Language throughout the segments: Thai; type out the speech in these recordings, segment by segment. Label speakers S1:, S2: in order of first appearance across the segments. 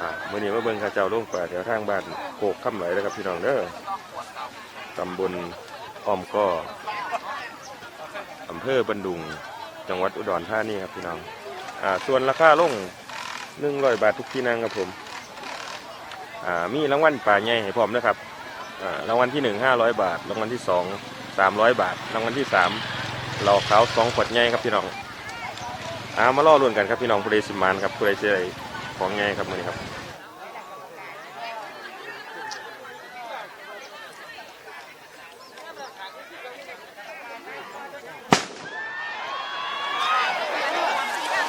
S1: อ่ามื่อนี้มาเบิ่งข้าเจ้าลงปลาแถวทางบ้านโคกข้ามไหลแล้วครับพี่น้องเด้อตำบลอ้อมก้ออำเภอบันดุง จังหวัดอุดรธานีครับพี่น้องอ่าส่วนราคาลงหนึ่งร้อยบาททุกที่นั่งครับผมอ่ามีรางวัลป่าใหญ่ให้พร้อมนะครับอ่ารางวัลที่หนึ่งห้าร้อยบาท รางวัลที่สองสามร้อยบาท รางวัลที่สามเหล่าขาวสองขวดใหญ่ครับพี่น้องอ่ามาล่อลวนกันครับพี่น้องผู้ใดสิมานครับผู้ใดเจอ ของใหญ่ครับมือนี้ครับ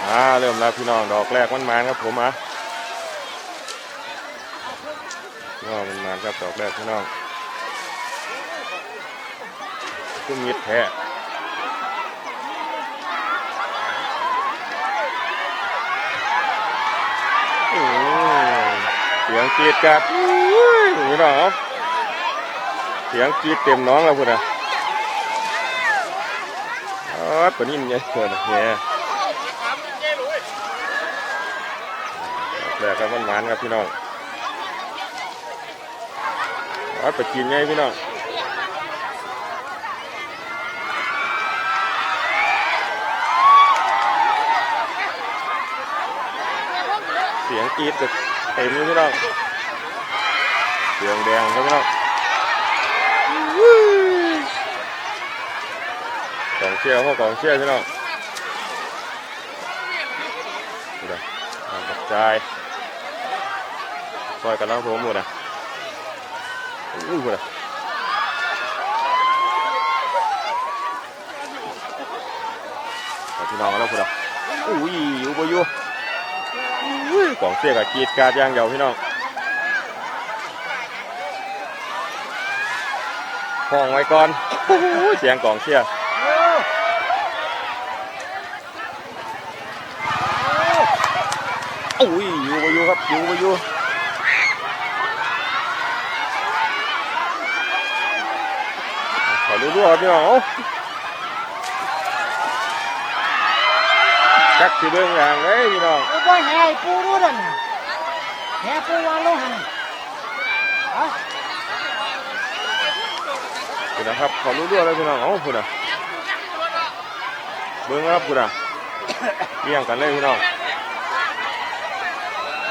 S1: อ่าเริ่มแล้วพี่น้องดอกแรกมันมาครับผมอะน้องมันมาครับดอกแรกพี่น้องคุ้มมิดแท้อืม เสียงกรีดกัดอุ้ยพี่น้องเอาเสียงกรีดเต็มน้องแล้วพุ่นอะอ๋อปะนิ่มใหญ่เกินแหน่แรกครับมันหวานครับพี่น้องอาไปกินไงพี่น้อง สียงกรีดเต็มเลยพี่น้องเสียงแดงครับพี่น้องกองเชียร์พวกกองเชียร์พี่น้องดูดิอ่ากระจายซอยกันแล้วผมหมดอะอู้หมดอะพี่น้องแล้วพุ่นอะอุ้ยอยู่บ่อยู่ กองเสียกับกีดกาดย่างเดียวพี่น้องห้องไว้ก่อนเสียงกองเชียร์อุ้ยอยู่บ่อยู่ครับอยู่บ่อยู่ขอรู้ๆครับพี่น้องเอา จักสิเบิ่งอย่างเอ้ยพี่น้อง
S2: โอ้บ่แห่ปูรู้ดันน่ะแห่ปูวางลงหันฮะ
S1: คุณนะครับขอรู้ๆเลยพี่น้องเอาคุณอะเบิ่งครับคุณอะเลี้ยงกันเลยพี่น้อง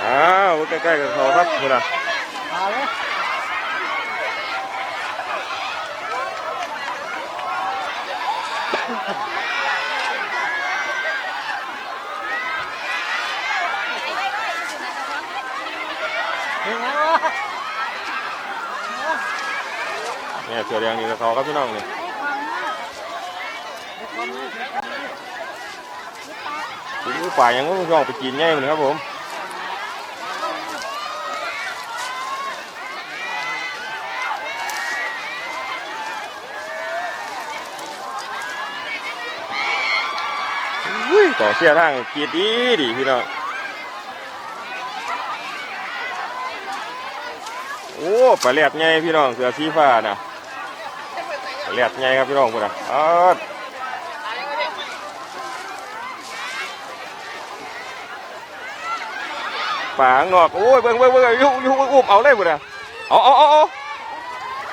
S1: อ้าวใกล้ๆกับเขาครับคุณอะ
S2: เอาเลย เนไหมวะ
S1: เนี่ยเสือแดงนี่กับเขาครับพี่น้องนี่ดูป่ายังไม่องไปกินง่ายเหมือนครับผมต่อเสียทางกีดดีดีพี่น้อง โอ้ปลาแหลดไงพี่น้องเสือสีฟ้านะปลาแหลดไงครับพี่น้องพุ่นนะออดปลาข้างอกโอ้ยเบิ่งเบิ่งเบิ่งยุยุอุ้มเอาเลยพุ่นนะเอาเอาเอาเอา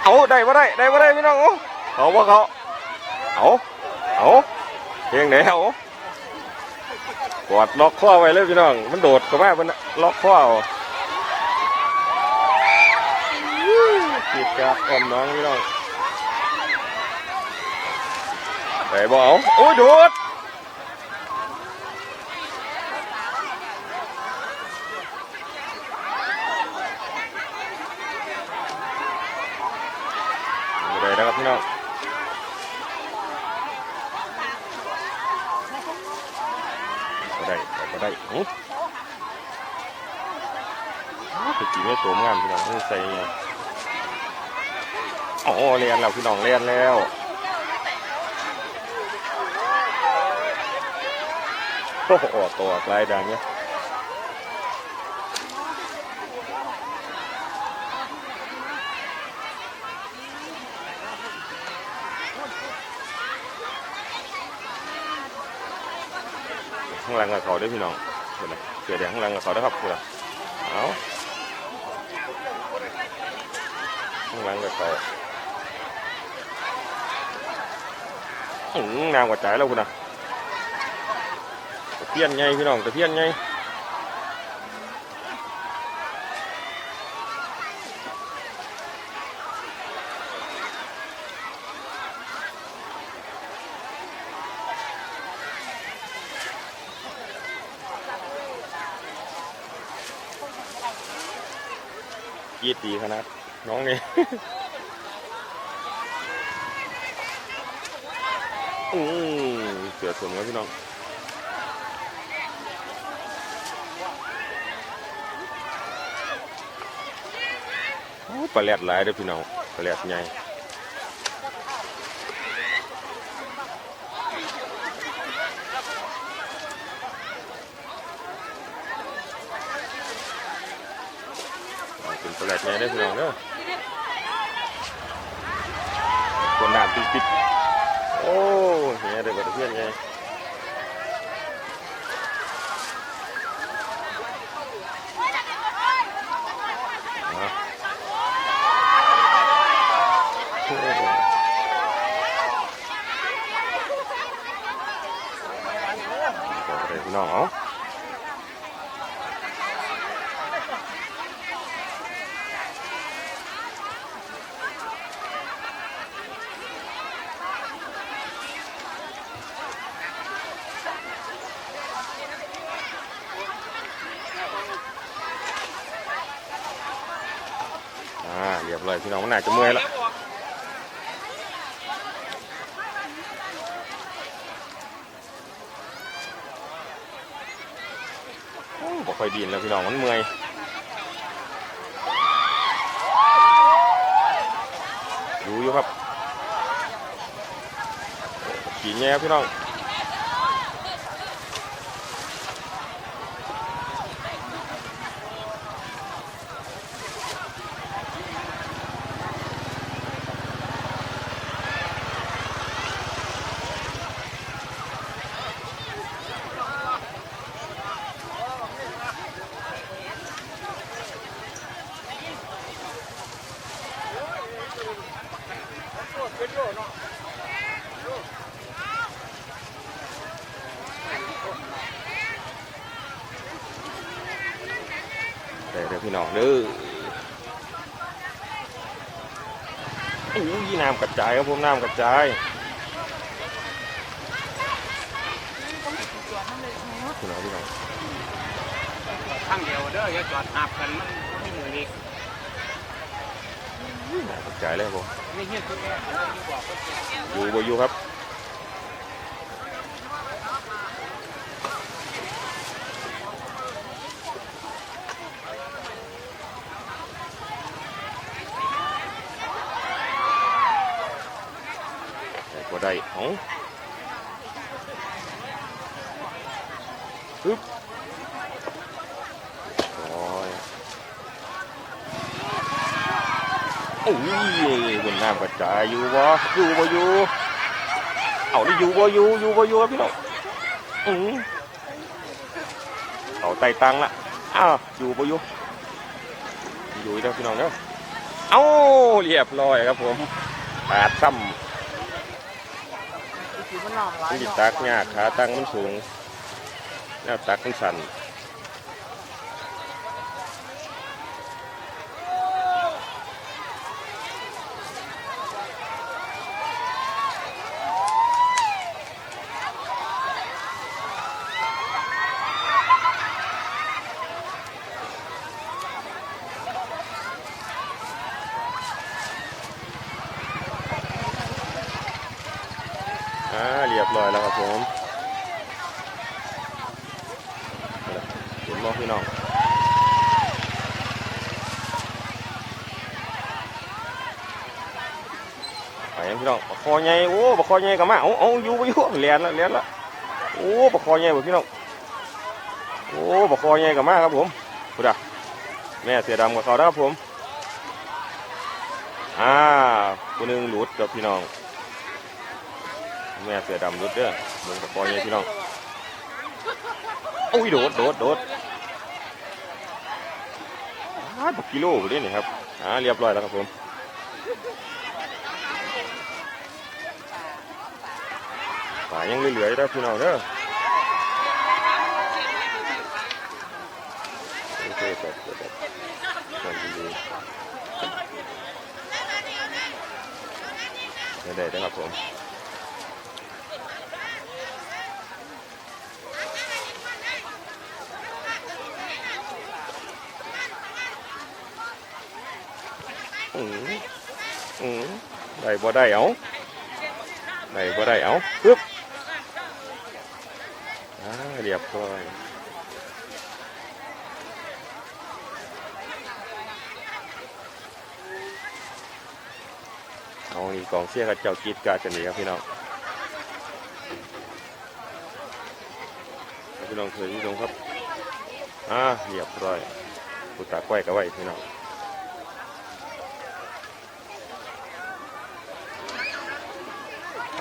S1: เอาได้บ่ได้ได้บ่ได้พี่น้องเอาเอาเขาเอาเอาเพียงไหนเอากอดล็อกข้อไว้เลยพี่น้อง มันโดดเข้ามามันล็อกข้อเอา กีดกาออมน้องพี่น้องไปบเอาโอ้ยโดดไม่ได้นะครับพี่น้องไม่ได้ไม่ได้หึตะกี้ไม่ตัวงามพี่น้องใส่ไง โอ้เรียนแล้วพี่น้องเรียนแล้วโอ้โหตัวลายดังเนี่ยข้างหลังกับเขาด้วยพี่น้องเห็นไหมเสือแดงข้างหลังกับเขาด้วยครับเสือเอาข้างหลังกับเขา อื้อหืองามกว่าจ่ายแล้วคุณนะตะเพียนไงพี่น้องตะเพียนไงยีดดีขนาดน้องนี่ อือเสือสวมครับพี่น้องปลาแรดหลายเด้อพี่น้องปลาแรดใหญ่เป็นปลาแรดใหญ่ได้อพี่น้องเด้อคนน้ำปิดปิด โอ้เฮียเดี๋ยวเพื่อนไงมา โอ้บอกเลยพี่น้องเอาอ่าเรียบร้อย พี่น้องมันน่าจะเมื่อยแล้วโอ้บ่ค่อยดีนแล้วพี่น้องมันเมื่อยดูอยู่ครับขี่แง่พี่น้อง น้องเด้อโอ้ยน้ำกระจายครับผมน้ำกระจายพี่น้องพี่น้อง
S3: ข้างเดียวเด้ออย่าจอดหับกันมันไม่เหมือนอีก
S1: น้ำกระจายเลยครับผม
S3: นี่เฮียตัวแม่ที่บอกว่า
S1: อยู่บ่อยู่ครับแต่ก็ได้เอ้า ปึ๊บโอ้ยโอ้ยบนน้ำกระจายอยู่บ่อยู่บ่อยู่เอาดิอยู่บ่อยู่อยู่บ่อยู่ครับพี่น้องอือเอาไต่ตังละอ้าวอยู่บ่อยู่อยู่อีกแล้วพี่น้องเนาะเอ้าเรียบร้อยครับผมขาดซ้ำมันจิตักยากขาตั้งมันสูง แนวตักมันสั่นอ่าเรียบร้อยแล้วครับผมเห็นบ่พี่น้องไปยังพี่น้องบกคอ ใหญ่โอ้บกคอใหญ่กับมาเอาเอาอยู่บ่อยู่เลียนละเลียนละโอ้บกคอใหญ่บ่พี่น้องโอ้บกคอใหญ่กับมาครับผมพุดอะแม่เสือดำกับเขาครับผมอ่าคนหนึ่งหลุดกับพี่น้อง แม่เสือดำรุดเด้อมึงกับปอยไงพี่น้องโอ้ยโดดโดดโดดาดกิโลเลยนี่ครับอ่าเรียบร้อยแล้วครับผม ป่ายังเหลือๆอยู่เด้อพี่น้องเด้อโอเคครับครับครับดีๆได้ๆนะครับผมอืมอืมได้บ่ได้เอาได้บ่ได้เอาปึ๊บอ่า เรียบร้อยเอานี่กองเสียกับเจ้ากีดการกันนี่ครับพี่น้องพี่น้องเคยพี่น้องครับอ่าเรียบร้อยกูตากไว้ก็ไว้พี่น้อง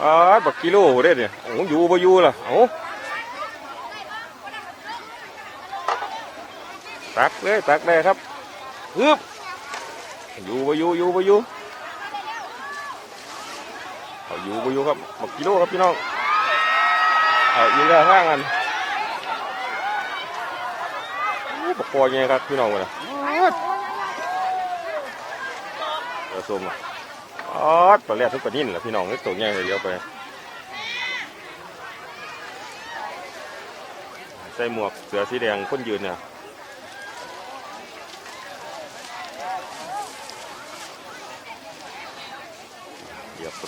S1: อ่าบักกิโลเด้เนี่ยโอ้อยู่บ่อยู่ล่ะเอ้ ตักเลยตักได้ครับฮึบอยู่บ่อยู่อยู่บ่อยู่เอาอยู่บ่อยู่ครับบักกิโลครับพี่น้องเอาอยู่แล้ห้างกันโอ้บักคอยไงครับพี่น้องวะนะเดี๋ยวส้มอะอ๋อปลาแรกทุกปลานิ่นแหละพี่น้องนี่ตัวใหญ่เลยเดียวไปใส่หมวกเสือสีแดงคนยืนเนี่ย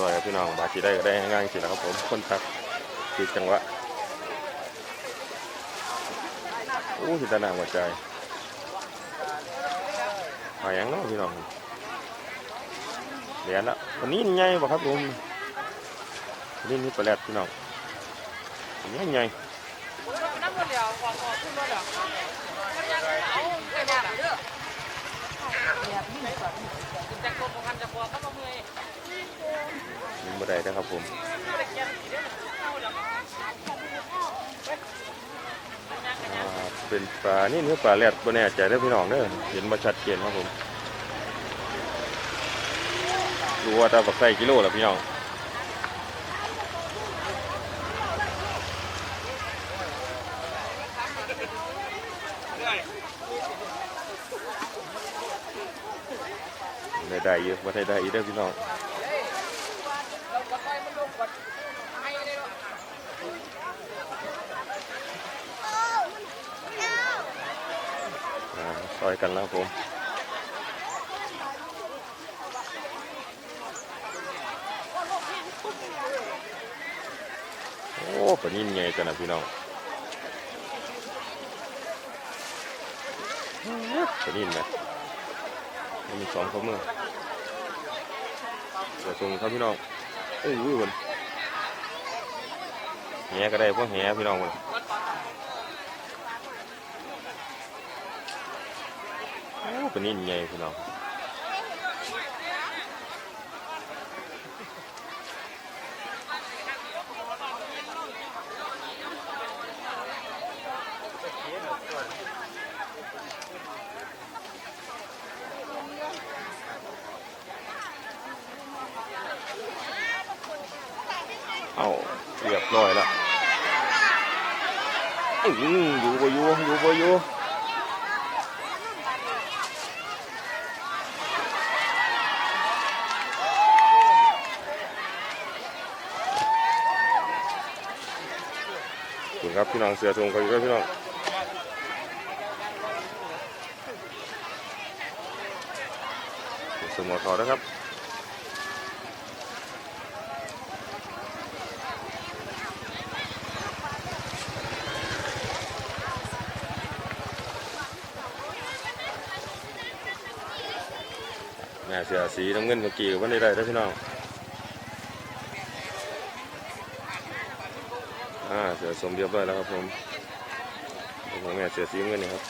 S1: ร้อยครับพี่น้องบาชีได้ก็ได้ง่ายจริงนะครับผมคนทักคือจังหวะโอ้หิตาหนาหัวใจหายังเนาะพี่น้องเหรียญละวันนี้ใหญ่บ่ครับผมนี่นี่ปลาแรดพี่น้องใหญ่ใหญ่อย งบ่ได้นะครับผมเป็นปลา นี่เนื้อปลาแรดบ่แน่ใจเด้อพี่น้องเด้อเห็นมาชัดเจนครับผมดูว่าจะบักใส่กิโลแล้วพี่น้องได้ได้เยอะว่าได้ได้อีกเด้อพี่น้อง อยกันแล้วครับผมโอ้ปนิ่นไงกันนะพี่น้องปนิ่นไหมมีสองข้อมือเดี๋ยวตรงครับพี่น้องโอ้ยวันแหก็ได้พวกแหพี่น้องมัน โอ้ปลานิ่นไงพี่น้องเอาเรียบร้อยแล้วอื้อหืออยู่บ่อยู่อยู่บ่อยู่ขอบคุณครับ พี่น้องเสือทรงเขาอยู่ครับพี่น้องสมอทอนะครับแม่เสือสีน้ำเงินเมื่อกี้วันนี้ได้ได้อพี่น้อง อ่าเสมเรียบร้อยแล้วครับผมของแม่เสือสีน้ำเงินนี่ครับ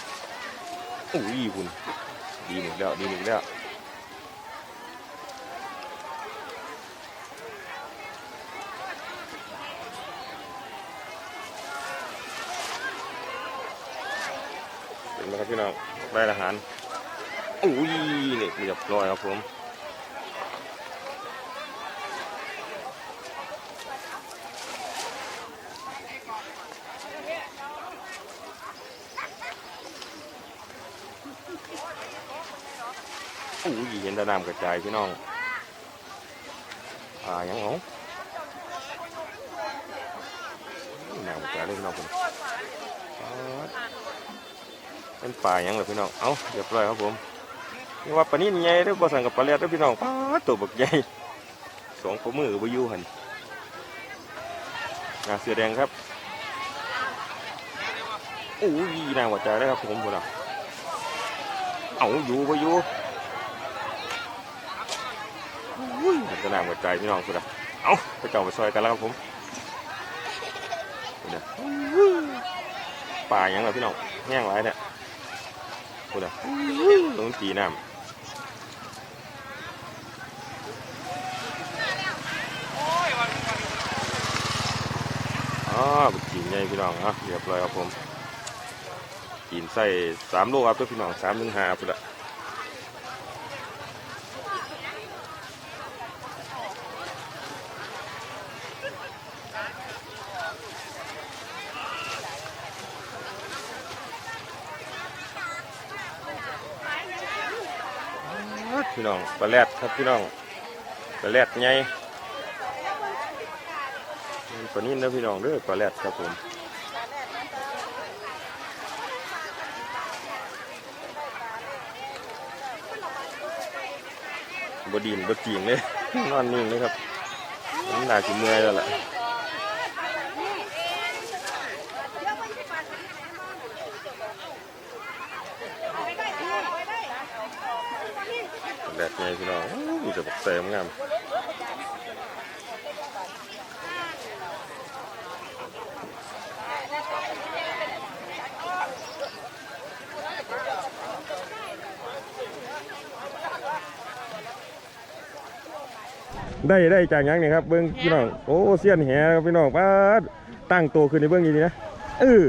S1: อุ้ยคุณดีหนึ่งแล้วดีหนึ่งแล้วเป็นไหมครับพี่น้องได้อาหารอุ้ยนี่เรียบร้อยครับผม อุ้ยเห็นแตะน้ำกระจายพี่น้องอ่ายังเอาน้ำกระจายเลยพี่น้องผมเป็นป่ายังเหรอพี่น้อง เอาเรียบร้อยครับผมนี่ว่าปลานิ่นใหญ่เด้อบ่สั่งกับปลาแรดเด้อพี่น้องป้าตัวบักใหญ่สองฝ่ามือก็บ่อยู่หันงาเสือแดงครับโอ้ยนางหัวใจได้ครับผมพุ่นน่ะเอาอยู่บ่อยู่อุ้ย มันก็นาหัวใจพี่น้องพุ่นะเอาไปเจ้าไปซอยกันแล้วครับผมพุ่นน่ะปลาหยังล่ะพี่น้องแห้งหลายเนี่ยพุ่นะตรงตีน้ำอ๋อกจีนใหญ่พี่น้องอะเรียบร้อยครับผมจีนใส่สามโลครับตัวพี่น้องสามถึงห้าพุ่นละพี่ น้องปลาแรดครับพี่น้องปลาแรดใหญ่ปลานิ่นนะพี่น้องเด้อปลาแรดครับผมบดินบดจีงเลยนอนนิ่งเลยครับน้ำหนาสิเมื่อยแล้วล่ะแดด ไงพี่น้องอู้จะบอกเสริมงามได้ได้จากหยังนี่ครับเบิ้งพี่น้องโอ้เสี้ยนแหครับพี่น้องป้าดตั้งตัวขึ้นในเบื้องนี้นะเออ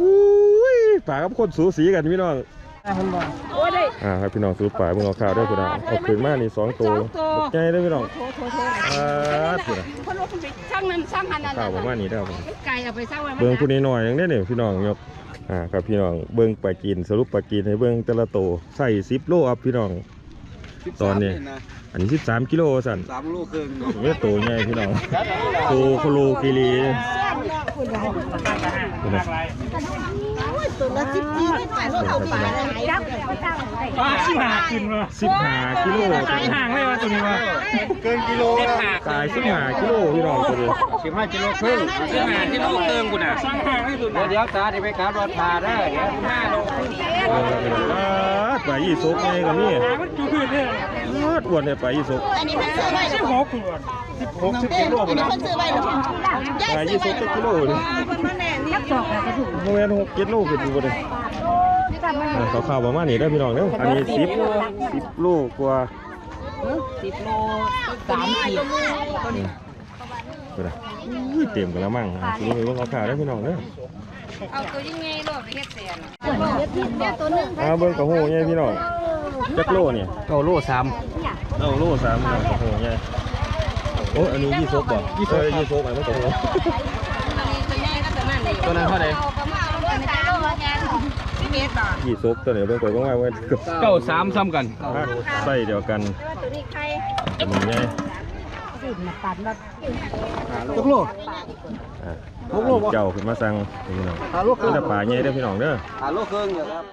S1: อุ้ยป่ากับคนสูสีกันพี่น้อง
S2: คนบอก
S4: โอ้ได้
S1: อ่าครับพี่น้องสูป่าเบิ่งเอาข่าวด้วยพี่น้องเอาขึ้นมานี่สองตัวบักใหญ่เด้อพี่น้อง
S4: โถโถโถ
S1: ป้าดพี่น้อง
S4: คนว่าคุณไปช่างนั้นช่างหันนั่น
S1: ข่าวประมาณนี้เด้อครับผม
S4: ไก่เอาไปช่างไว้มัน
S1: เบิ่งผู้นี้หน่อยอย่างนี้นี่พี่น้องยกอ่าครับพี่น้องเบิ่งปลากินสรุปปลากินให้เบิ่งแต่ละตัวใส่10โลครับพี่น้อง ตอนนี้ อันนี้ 13 กิโลสั่น
S3: สามลูกครึ่ง
S1: นี่ตัวใหญ่พี่น้องตัวโคโลกิลีนี่นะ
S2: ตัวละสิบสี่ที่ขายรถเอาปลาได้ไหม
S5: ป้าสิหากินวะ
S1: สิบห้ากิโล
S5: ขายห่างเลยวะตัวนี้วะ
S3: เกินกิโลแล้ว
S1: กายสิบห้ากิโลพี่น้องตัวนี้
S3: สิบห้ากิโลครึ่งสิบห้ากิโลครึ่งกูน่ะ
S5: สร้างห่างให้สุด
S3: เดี๋ยวเดี๋ยวตาจะไปขับรถพาได้เดี๋ยวห้าโลครึ่ง
S1: เออปลายี่สกไงกับนี่
S5: หามันจุดเนี่ย
S1: รอ ดอ้วนเนี่ยปยี่สุก
S2: อันนี้มันซื้อไว้
S5: สิบหกคน
S1: หกสิบกิโล
S2: อันนี้มันซื้อไว้หรือเปล่า
S1: ปลายี่สกจะกิโลนี่
S4: นักจอกกระดูก
S1: โมเมนหกกิโลขึ้นอยู่เลยเขาข่าวๆประมาณนี้ได้พี่น้องเด้ออันนี้สิบสิบโลกว่า
S4: สิบโลสามขีด
S1: ดูนะอุ้เต็มกันแล้วมั้งอะสิรู้ไปว่าเขาข่าวได้พี่น้องเด้อ
S4: เอาตัวยิ่งไงโลไปเฮ็ดเสียนเนี่ยตัวนึง
S1: อ่าเบิ่งกระโหใหญ่พี่น้องจักโลเนี่ย
S3: เก้าโลสาม
S1: เอาโลสามพี่น้องกระโหใหญ่โอ้อันนี้ยี่สกบ่ยี่สกยี่สกอันนี้กระโห
S4: อันนี้ตัวใหญ่ก็ตัวนั้นเลย
S3: ตัวนั้นเท่าไหร่
S4: เอาประมาณเอาไปโลแกนสิบเมตรบาท
S1: ยี่สกตัวนี้เบิ่งไปเบิ่งมาเว้ยเกือบ
S3: เก้าสามซ้ำกัน
S1: ใส่เดียวกัน
S4: ตัวนี้ใคร
S1: อันนี้ไง
S4: สิบมาตัดแบบ
S3: ทุกโล
S1: อะเจ้าขึ้นมาสั่งนี่พี่น้อง
S3: หาโลครึ่ง
S1: แต่ป่าใหญ่เด้อพี่น้องเด้อ
S3: หาโลครึ่งอยู่ครับ